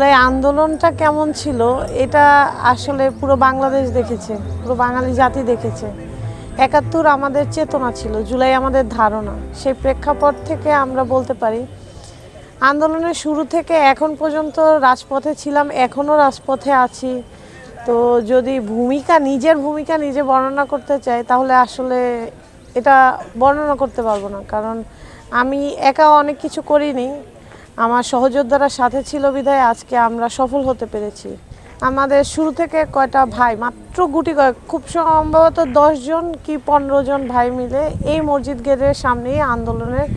জুলাই আন্দোলনটা কেমন ছিল, এটা আসলে পুরো বাংলাদেশ দেখেছে, পুরো বাঙালি জাতি দেখেছে। একাত্তর আমাদের চেতনা ছিল, জুলাই আমাদের ধারণা। সেই প্রেক্ষাপট থেকে আমরা বলতে পারি, আন্দোলনের শুরু থেকে এখন পর্যন্ত রাজপথে ছিলাম, এখনও রাজপথে আছি। তো যদি ভূমিকা, নিজের ভূমিকা নিজে বর্ণনা করতে চাই, তাহলে আসলে এটা বর্ণনা করতে পারব না। কারণ আমি একা অনেক কিছু করিনি আমার সহযোদ্ধারা সাথে ছিল বিধায় আজকে আমরা সফল হতে পেরেছি। আমাদের শুরু থেকে কয়টা ভাই, মাত্র গুটি কয়েক, খুব সম্ভবত জন কি পনেরো জন ভাই মিলে এই মসজিদ গেটের সামনেই আন্দোলনের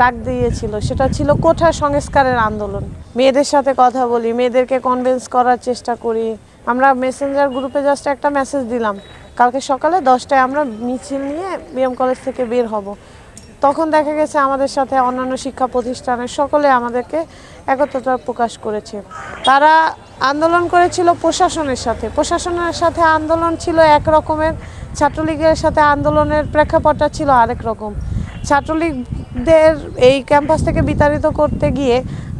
ডাক দিয়েছিল। সেটা ছিল কোঠা সংস্কারের আন্দোলন। মেয়েদের সাথে কথা বলি, মেয়েদেরকে কনভিন্স করার চেষ্টা করি। আমরা মেসেঞ্জার গ্রুপে জাস্ট একটা মেসেজ দিলাম, কালকে সকালে দশটায় আমরা মিছিল নিয়ে বিএম কলেজ থেকে বের হব। তখন দেখা গেছে আমাদের সাথে অন্যান্য শিক্ষা প্রতিষ্ঠানের সকলে আমাদেরকে একত্রতা প্রকাশ করেছে। তারা আন্দোলন করেছিল প্রশাসনের সাথে। প্রশাসনের সাথে আন্দোলন ছিল এক রকমের, ছাত্রলীগের সাথে আন্দোলনের প্রেক্ষাপটটা ছিল আরেক রকম। ছাত্রলীগদের এই ক্যাম্পাস থেকে বিতাড়িত করতে গিয়ে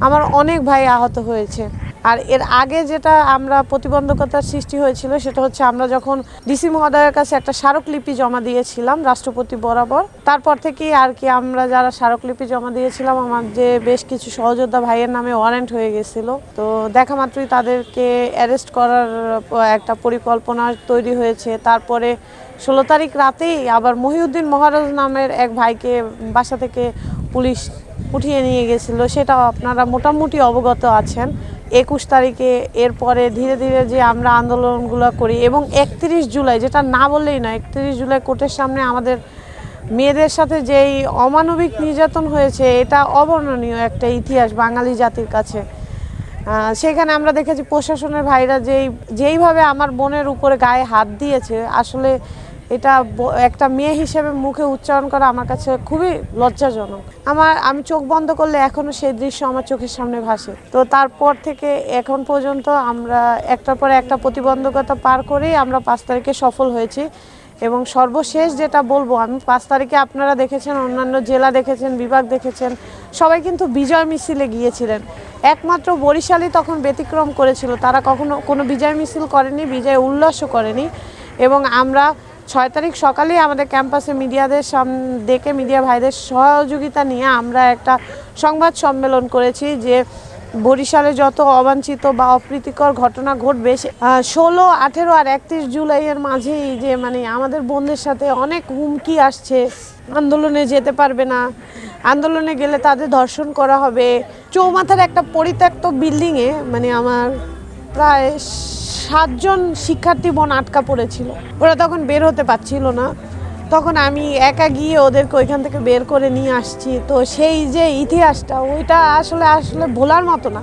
আমার অনেক ভাই আহত হয়েছে। আর এর আগে যেটা আমরা প্রতিবন্ধকতার সৃষ্টি হয়েছিল, সেটা হচ্ছে আমরা যখন ডিসি মহোদয়ের কাছে একটা স্মারকলিপি জমা দিয়েছিলাম, রাষ্ট্রপতি বরাবর, তারপর থেকেই আর কি আমরা যারা স্মারকলিপি জমা দিয়েছিলাম, আমার যে বেশ কিছু সহযোদ্ধা ভাইয়ের নামে ওয়ারেন্ট হয়ে গেছিল। তো দেখা মাত্রই তাদেরকে অ্যারেস্ট করার একটা পরিকল্পনা তৈরি হয়েছে। তারপরে ষোলো তারিখ রাতেই আবার মহিউদ্দিন মহারাজ নামের এক ভাইকে বাসা থেকে পুলিশ উঠিয়ে নিয়ে গেছিল। সেটাও আপনারা মোটামুটি অবগত আছেন। একুশ তারিখে এরপরে ধীরে ধীরে যে আমরা আন্দোলনগুলো করি এবং একত্রিশ জুলাই, যেটা না বললেই না একত্রিশ জুলাই কোর্টের সামনে আমাদের মেয়েদের সাথে যেই অমানবিক নির্যাতন হয়েছে, এটা অবর্ণনীয় একটা ইতিহাস বাঙালি জাতির কাছে। সেখানে আমরা দেখেছি প্রশাসনের ভাইরা যেই, যেইভাবে আমার বোনের উপরে গায়ে হাত দিয়েছে, আসলে এটা একটা মেয়ে হিসেবে মুখে উচ্চারণ করা আমার কাছে খুবই লজ্জাজনক। আমার, আমি চোখ বন্ধ করলে এখনও সেই দৃশ্য আমার চোখের সামনে ভাসে। তো তারপর থেকে এখন পর্যন্ত আমরা একটার পর একটা প্রতিবন্ধকতা পার করেই আমরা পাঁচ তারিখে সফল হয়েছি। এবং সর্বশেষ যেটা বলব, আমি পাঁচ তারিখে আপনারা দেখেছেন, অন্যান্য জেলা দেখেছেন, বিভাগ দেখেছেন, সবাই কিন্তু বিজয় মিছিলে গিয়েছিলেন। একমাত্র বরিশালই তখন ব্যতিক্রম করেছিল। তারা কখনো কোনো বিজয় মিছিল করেনি, বিজয় উল্লাসও করেনি। এবং আমরা ছয় তারিখ সকালেই আমাদের ক্যাম্পাসে মিডিয়াদের সাম, ডেকে মিডিয়া ভাইদের সহযোগিতা নিয়ে আমরা একটা সংবাদ সম্মেলন করেছি যে বরিশালে যত অবাঞ্ছিত বা অপ্রীতিকর ঘটনা ঘটবে ষোলো, আঠেরো আর একত্রিশ জুলাইয়ের মাঝেই যে মানে আমাদের বোনদের সাথে অনেক হুমকি আসছে, আন্দোলনে যেতে পারবে না, আন্দোলনে গেলে তাদের ধর্ষণ করা হবে। চৌমাথার একটা পরিত্যক্ত বিল্ডিংয়ে মানে আমার প্রায় সাতজন শিক্ষার্থী বোন আটকা পড়েছিল। ওরা তখন বের হতে পারছিল না। তখন আমি একা গিয়ে ওদেরকে ওইখান থেকে বের করে নিয়ে আসছি। তো সেই যে ইতিহাসটা, ওইটা আসলে আসলে ভোলার মতো না।